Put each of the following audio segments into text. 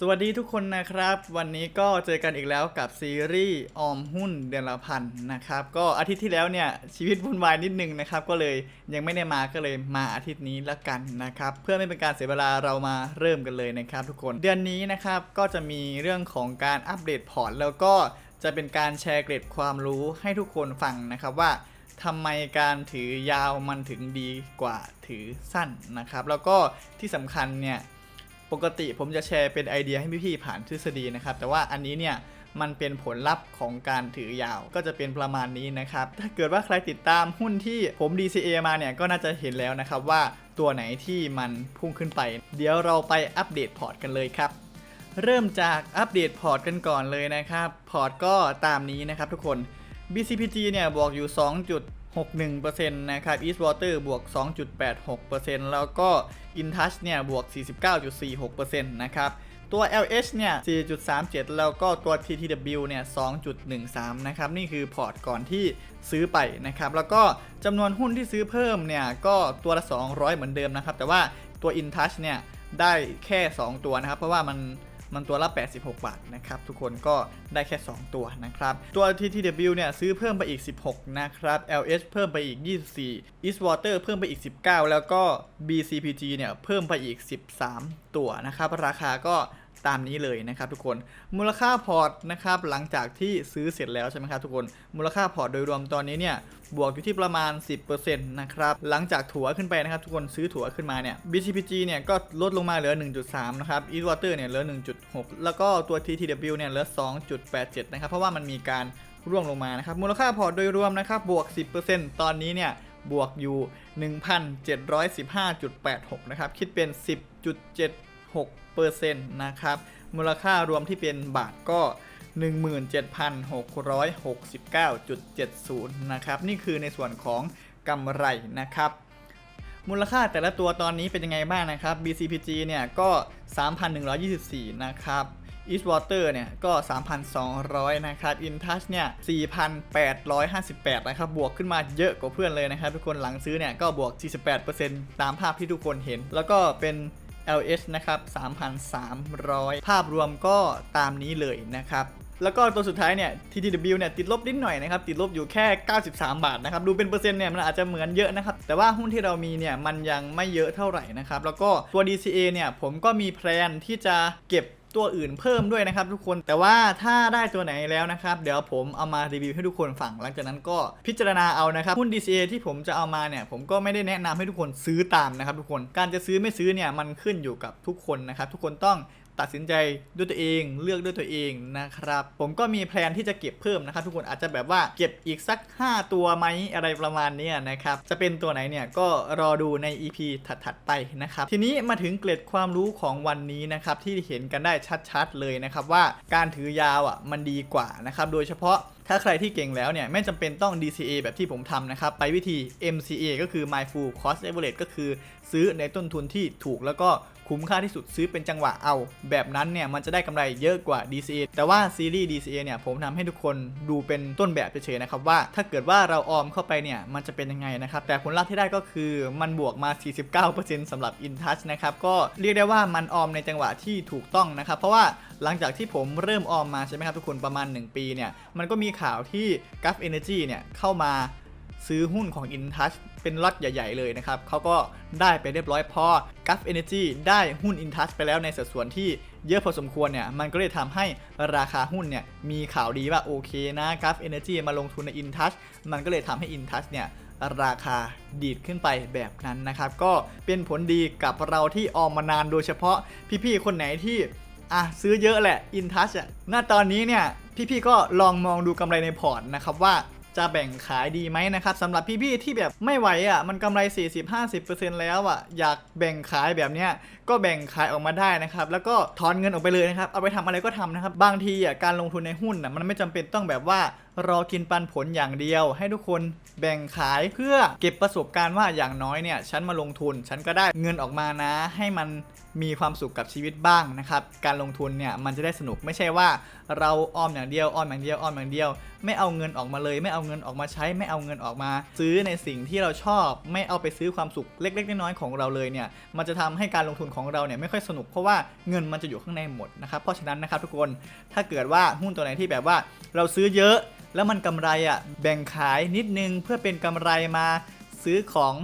สวัสดีทุกคนนะครับ วันนี้ก็เจอกันอีกแล้วกับซีรีส์ออมหุ้นเดือนละพันนะครับ ก็อาทิตย์ที่แล้วเนี่ยชีวิตวุ่นวายนิดนึงนะครับ ก็เลยยังไม่ได้มาก็เลยมาอาทิตย์นี้ละกันนะครับ เพื่อไม่เป็นการเสียเวลาเรามาเริ่มกันเลยนะครับ ทุกคนเดือนนี้นะครับก็จะมีเรื่องของการอัปเดตพอร์ตแล้วก็จะเป็นการแชร์เกร็ดความรู้ให้ทุกคนฟังนะครับว่าทำไมการถือยาวมันถึงดีกว่าถือสั้นนะครับ แล้วก็ที่สำคัญเนี่ย ปกติผมจะแชร์เป็นไอเดียให้พี่ๆผ่านทฤษฎีนะครับ แต่ว่าอันนี้เนี่ยมันเป็นผลลัพธ์ของการถือยาวก็จะเป็นประมาณนี้นะครับ ถ้าเกิดว่าใครติดตามหุ้นที่ผม DCA มาเนี่ยก็น่าจะเห็นแล้วนะครับว่าตัวไหนที่มันพุ่งขึ้นไป เดี๋ยวเราไปอัปเดตพอร์ตกันเลยครับ เริ่มจากอัปเดตพอร์ตกันก่อนเลยนะครับ พอร์ตก็ตามนี้นะครับทุกคน BCPG เนี่ยบวกอยู่ 61%นะครับ Eastwater บวก 2.86%แล้วก็ InTouch เนี่ย บวก 49.46%นะครับ ตัว LH เนี่ย 4.37 แล้วก็ตัว TTW เนี่ย 2.13 นะครับ นี่คือพอร์ตก่อนที่ซื้อไปนะครับ แล้วก็จำนวนหุ้นที่ซื้อเพิ่มเนี่ย ก็ตัวละ 200 เหมือนเดิมนะครับ แต่ว่าตัว InTouch เนี่ย ได้แค่ 2 ตัวนะครับ เพราะว่ามัน มันตัวละ 86 บาทนะครับ ทุกคนก็ได้แค่ 2 ตัวนะครับ ตัว TTW เนี่ยซื้อเพิ่มไปอีก 16 นะครับ LH เพิ่มไปอีก 24 Eastwater เพิ่มไปอีก 19 แล้วก็ BCPG เนี่ยเพิ่มไปอีก 13 ตัวนะครับ ราคาก็ ตามนี้เลยนะครับทุกคนมูลค่าพอร์ตนะครับหลังจากที่ซื้อเสร็จแล้วใช่ไหมครับทุกคนมูลค่าพอร์ตโดยรวมตอนนี้เนี่ยบวกอยู่ที่ประมาณ 10%นะครับหลังจากถัวขึ้นไปนะครับทุกคนซื้อถัวขึ้นมาเนี่ย BCPG เนี่ยก็ลดลงมาเหลือ 1.3 นะครับ Eastwater เนี่ยเหลือ 1.6 แล้วก็ตัว TTW เนี่ยเหลือ 2.87 นะครับ เพราะว่ามันมีการร่วงลงมานะครับมูลค่าพอร์ตโดยรวมนะครับบวก 10%ตอนนี้เนี่ยบวกอยู่ 1,715.86 นะครับคิดเป็น 10 6%นะครับ มูลค่ารวมที่เป็นบาทก็ 17,669.70 นะครับ นี่คือในส่วนของกำไรนะครับ มูลค่าแต่ละตัวตอนนี้เป็นยังไงบ้างนะครับ BCPG เนี่ยก็ 3,124 นะครับ Eastwater เนี่ยก็ 3,200 นะครับ InTouch เนี่ย 4,858 นะครับ บวกขึ้นมาเยอะกว่าเพื่อนเลยนะครับ ทุกคนหลังซื้อเนี่ยก็บวก 48%ตามภาพที่ทุกคนเห็น แล้วก็เป็น LH นะครับ 3,300 ภาพรวมก็ตามนี้เลยนะครับแล้วก็ตัวสุดท้ายเนี่ย TTW เนี่ยติดลบนิดหน่อยนะครับ ติดลบอยู่แค่ 93 บาทนะครับ ดูเป็นเปอร์เซ็นต์เนี่ยมันอาจจะเหมือนเยอะนะครับ แต่ว่าหุ้นที่เรามีเนี่ยมันยังไม่เยอะเท่าไหร่นะครับ แล้วก็ตัว DCA เนี่ยผมก็มีแพลนที่จะเก็บ ตัวอื่นเพิ่มด้วยนะครับทุกคน แต่ว่าถ้าได้ตัวไหนแล้วนะครับเดี๋ยวผมเอามารีวิวให้ทุกคนฟังหลังจากนั้นก็พิจารณาเอานะครับหุ้น DCA ที่ผมจะเอามาเนี่ยผมก็ไม่ได้แนะนำให้ทุกคนซื้อตามนะครับทุกคนการจะซื้อไม่ซื้อเนี่ยมันขึ้นอยู่กับทุกคนนะครับทุกคนต้อง ตัดสินใจด้วยตัวเองเลือกด้วยตัวเองนะครับ ผมก็มีแพลนที่จะเก็บเพิ่มนะครับ ทุกคนอาจจะแบบว่าเก็บอีกสัก 5 ตัวไหมอะไรประมาณนี้นะครับ จะเป็นตัวไหนเนี่ยก็รอดูใน EP ถัดๆไปนะครับ ทีนี้มาถึงเกร็ดความรู้ของวันนี้นะครับที่เห็นกันได้ชัดๆเลยนะครับว่าการถือยาวอะมันดีกว่านะครับโดยเฉพาะ ถ้าใครที่เก่งแล้วเนี่ยไม่จำเป็นต้อง DCA แบบที่ผมทำนะครับ ไปวิธี MCA ก็คือ My Full Cost Average ก็คือซื้อในต้นทุนที่ถูกแล้วก็คุ้มค่าที่สุดซื้อเป็นจังหวะเอา แบบนั้นเนี่ยมันจะได้กำไรเยอะกว่า DCA แต่ว่าซีรีส์ DCA เนี่ยผมทำให้ทุกคนดูเป็นต้นแบบเฉยๆนะครับว่าถ้าเกิดว่าเราออมเข้าไปเนี่ยมันจะเป็นยังไงนะครับแต่ผลลัพธ์ที่ได้ก็คือมันบวกมา 49%สำหรับ InTouch นะครับก็เรียกได้ว่ามันออมในจังหวะที่ถูกต้องนะครับเพราะว่าหลังจากที่ผมเริ่มออมมาใช่ไหมครับทุกคนประมาณ 1 ปีเนี่ย มันก็มีข่าวที่ g u f Energy เนี่ยเข้ามาซื้อหุ้นของ InTouch เป็นล็อตใหญ่ ๆ เลยนะครับเขาก็ได้ไปเรียบร้อยพอ g u f Energy ได้หุ้น InTouch ไปแล้วในสัดส่วนที่เยอะพอสมควรเนี่ย มันก็เลยทำให้ราคาหุ้นเนี่ยมีข่าวดีว่าโอเคนะ g u f Energy มาลงทุนใน InTouch มันก็เลยทำให้ InTouch เนี่ยราคาดีดขึ้นไปแบบนั้นนะครับ ก็เป็นผลดีกับเราที่ออมมานานโดยเฉพาะพี่ๆคนไหนที่ อะซื้อเยอะแหละ InTouch อะณตอนนี้เนี่ยพี่ๆก็ลองมองดูกำไรในพอร์ตนะครับว่าจะแบ่งขายดีไหมนะครับสำหรับพี่ๆที่แบบไม่ไหวอะมันกำไร 40-50%แล้วอะอยากแบ่งขายแบบเนี้ยก็แบ่งขายออกมาได้นะครับแล้วก็ถอนเงินออกไปเลยนะครับเอาไปทำอะไรก็ทำนะครับบางทีอะการลงทุนในหุ้นอะมันไม่จำเป็นต้องแบบว่า รอกินปันผลอย่างเดียว ให้ทุกคนแบ่งขายเพื่อเก็บประสบการณ์ว่าอย่างน้อยเนี่ยฉันมาลงทุน ฉันก็ได้เงินออกมานะ ให้มันมีความสุขกับชีวิตบ้างนะครับ การลงทุนเนี่ยมันจะได้สนุกไม่ใช่ว่า เราออมอย่างเดียวออมอย่างเดียวออมอย่างเดียว ไม่เอาเงินออกมาเลย ไม่เอาเงินออกมาใช้ ไม่เอาเงินออกมา ซื้อในสิ่งที่เราชอบ ไม่เอาไปซื้อความสุขเล็กๆน้อยๆของเราเลยเนี่ยมันจะทำให้การลงทุนของเราเนี่ยไม่ค่อยสนุกเพราะว่าเงินมันจะอยู่ข้างในหมดนะครับเพราะฉะนั้นนะครับทุกคนถ้าเกิดว่าหุ้นตัวไหนที่แบบว่าเราซื้อเยอะ แล้วมันกำไรอะแบ่งขายนิดนึงเพื่อเป็นกำไรมาซื้อของ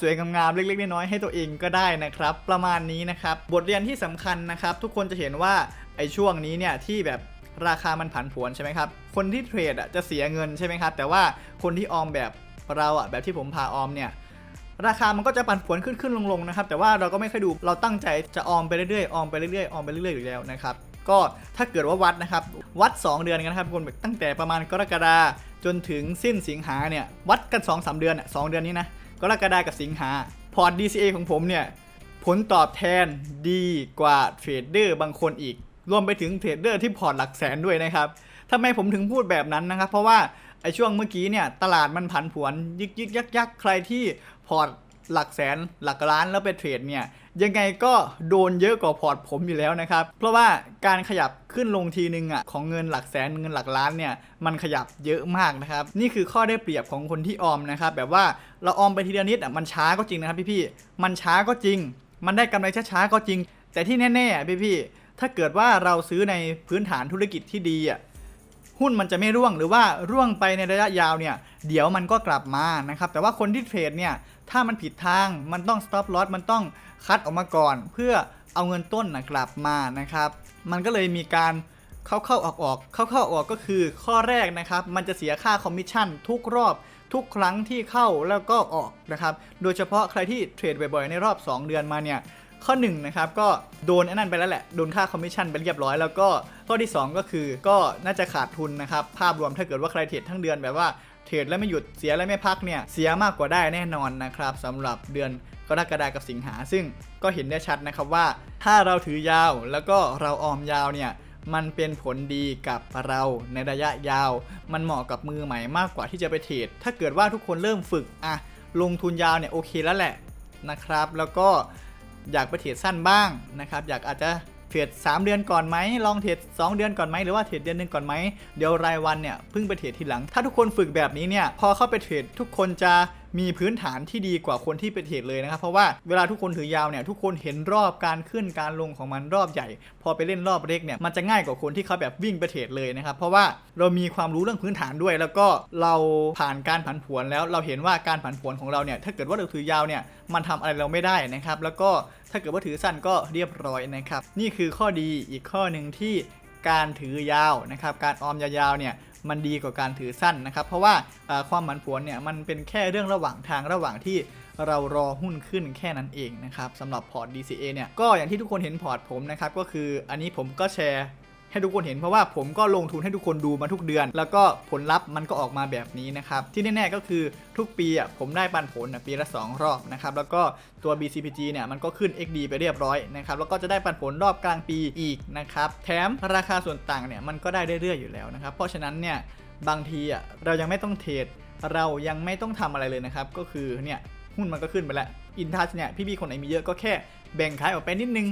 สวยๆ งามๆ เล็กๆ น้อยๆ ให้ตัวเองก็ได้นะครับ ประมาณนี้นะครับ บทเรียนที่สำคัญนะครับ ทุกคนจะเห็นว่าไอ้ช่วงนี้เนี่ยที่แบบราคามันผันผวนใช่ไหมครับ คนที่เทรดอะจะเสียเงินใช่ไหมครับ แต่ว่าคนที่ออมแบบเราอะแบบที่ผมพาออมเนี่ยราคามันก็จะปั่นผวนขึ้นขึ้นลงลงนะครับ แต่ว่าเราก็ไม่ค่อยดู เราตั้งใจจะออมไปเรื่อยๆ ออมไปเรื่อยๆ ออมไปเรื่อยๆ อยู่แล้วนะครับ ก็ถ้าเกิดว่าวัดนะครับ วัด 2 เดือนกันนะครับคนตั้งแต่ประมาณกรกฎาจนถึงสิ้นสิงหาเนี่ย วัดกัน 2 3 เดือนสองเดือนนี้นะกรกฎากับสิงหาพอร์ต DCA ของผมเนี่ย ผลตอบแทนดีกว่าเทรดเดอร์บางคนอีก รวมไปถึงเทรดเดอร์ที่พอร์ตหลักแสนด้วยนะครับทำไมผมถึงพูดแบบนั้นนะครับ เพราะว่าไอ้ช่วงเมื่อกี้เนี่ย ตลาดมันผันผวน ยึกยึกยักยักใครที่พอร์ตหลักแสนหลักล้านแล้วไปเทรดเนี่ย ยังไงก็โดนเยอะกว่าพอร์ตผมอยู่แล้วนะครับ เพราะว่าการขยับขึ้นลงทีนึงอะของเงินหลักแสนเงินหลักล้านเนี่ยมันขยับเยอะมากนะครับ นี่คือข้อได้เปรียบของคนที่ออมนะครับแบบว่าเราออมไปทีละนิดอะมันช้าก็จริงนะครับพี่ๆมันช้าก็จริง มันได้กำไรช้าๆก็จริง แต่ที่แน่ๆอ่พี่ๆถ้าเกิดว่าเราซื้อในพื้นฐานธุรกิจที่ดีอะ หุ้นมันจะไม่ร่วงหรือว่าร่วงไปในระยะยาวเนี่ยเดี๋ยวมันก็กลับมานะครับแต่ว่าคนที่เทรดเนี่ยถ้ามันผิดทางมันต้อง stop loss มันต้องคัดออกมาก่อน เพื่อเอาเงินต้นนะกลับมานะครับ มันก็เลยมีการเข้าเข้าออกออกเข้าเข้าออกก็คือข้อแรกนะครับ มันจะเสียค่าคอมมิชชั่นทุกรอบทุกครั้งที่เข้าแล้วก็ออกนะครับ โดยเฉพาะใครที่เทรดบ่อยๆในรอบ 2 เดือนมาเนี่ย ข้อ1นนะครับก็โดนไอ้นั่นไปแล้วแหละ โดนค่าคอมมิชชั่นไปเรียบร้อย แล้วก็ข้อที่ 2 ก็คือก็น่าจะขาดทุนนะครับภาพรวมถ้าเกิดว่าใครเทรดทั้งเดือนแบบว่าเทรดแล้วไม่หยุดเสียแล้วไม่พักเนี่ยเสียมากกว่าได้แน่นอนนะครับสำหรับเดือนกรกฎาคมกับสิงหา ซึ่งก็เห็นได้ชัดนะครับว่า ถ้าเราถือยาวแล้วก็เราออมยาวเนี่ยมันเป็นผลดีกับเราในระยะยาว มันเหมาะกับมือใหม่มากกว่าที่จะไปเทรดถ้าเกิดว่าทุกคนเริ่มฝึกอะลงทุนยาวเนี่ยโอเคแล้วแหละนะครับ แล้วก็ อยากไปเทรดสั้นบ้างนะครับอยากอาจจะเทรด3 เดือนก่อนไหมลองเทรด2 เดือนก่อนไหมหรือว่าเทรดเดือนหนึ่งก่อนไหมเดี๋ยวรายวันเนี่ยเพิ่งไปเทรดทีหลัง ถ้าทุกคนฝึกแบบนี้เนี่ยพอเข้าไปเทรดทุกคนจะ มีพื้นฐานที่ดีกว่าคนที่ไปเทรดเลยนะครับ เพราะว่าเวลาทุกคนถือยาวเนี่ยทุกคนเห็นรอบการขึ้นการลงของมันรอบใหญ่ พอไปเล่นรอบเล็กเนี่ยมันจะง่ายกว่าคนที่เขาแบบวิ่งไปเทรดเลยนะครับเพราะว่าเรามีความรู้เรื่องพื้นฐานด้วย แล้วก็เราผ่านการผันผวนแล้วเราเห็นว่าการผันผวนของเราเนี่ยถ้าเกิดว่าเราถือยาวเนี่ยมันทำอะไรเราไม่ได้นะครับแล้วก็ถ้าเกิดว่าถือสั้นก็เรียบร้อยนะครับนี่คือข้อดีอีกข้อหนึ่งที่การถือยาวนะครับ การออมยาวๆเนี่ย มันดีกว่าการถือสั้นนะครับ เพราะว่าความผันผวนเนี่ยมันเป็นแค่เรื่องระหว่างทางระหว่างที่เรารอหุ้นขึ้นแค่นั้นเองนะครับสำหรับพอร์ต DCA เนี่ยก็อย่างที่ทุกคนเห็นพอร์ตผมนะครับก็คืออันนี้ผมก็แชร์ ให้ทุกคนเห็นเพราะว่าผมก็ลงทุนให้ทุกคนดูมาทุกเดือน แล้วก็ผลลัพธ์มันก็ออกมาแบบนี้นะครับ ที่แน่ๆก็คือทุกปีอะผมได้ปันผลปีละ 2 รอบนะครับ แล้วก็ตัว BCPG เนี่ยมันก็ขึ้น XD ไปเรียบร้อยนะครับแล้วก็จะได้ปันผลรอบกลางปีอีกนะครับแถมราคาส่วนต่างเนี่ยมันก็ได้เรื่อยๆอยู่แล้วนะครับเพราะฉะนั้นเนี่ยบางทีอะเรายังไม่ต้องเทรดเรายังไม่ต้องทำอะไรเลยนะครับก็คือเนี่ยหุ้นมันก็ขึ้นไปแล้วอินทัชเนี่ยพี่ๆคนไหนมีเยอะก็แค่แบ่งขายออกไปนิดนึง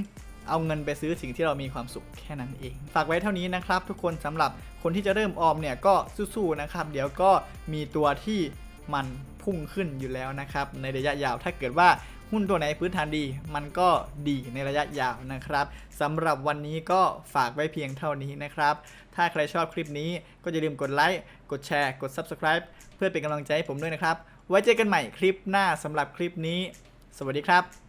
เอาเงินไปซื้อสิ่งที่เรามีความสุขแค่นั้นเอง ฝากไว้เท่านี้นะครับ ทุกคนสำหรับคนที่จะเริ่มออมเนี่ยก็สู้ๆนะครับ เดี๋ยวก็มีตัวที่มันพุ่งขึ้นอยู่แล้วนะครับ ในระยะยาวถ้าเกิดว่าหุ้นตัวไหนพื้นฐานดี มันก็ดีในระยะยาวนะครับสำหรับวันนี้ก็ฝากไว้เพียงเท่านี้นะครับ ถ้าใครชอบคลิปนี้ก็อย่าลืมกดไลค์กดแชร์ กด Subscribe เพื่อเป็นกำลังใจให้ผมด้วยนะครับ ไว้เจอกันใหม่คลิปหน้าสำหรับคลิปนี้ สวัสดีครับ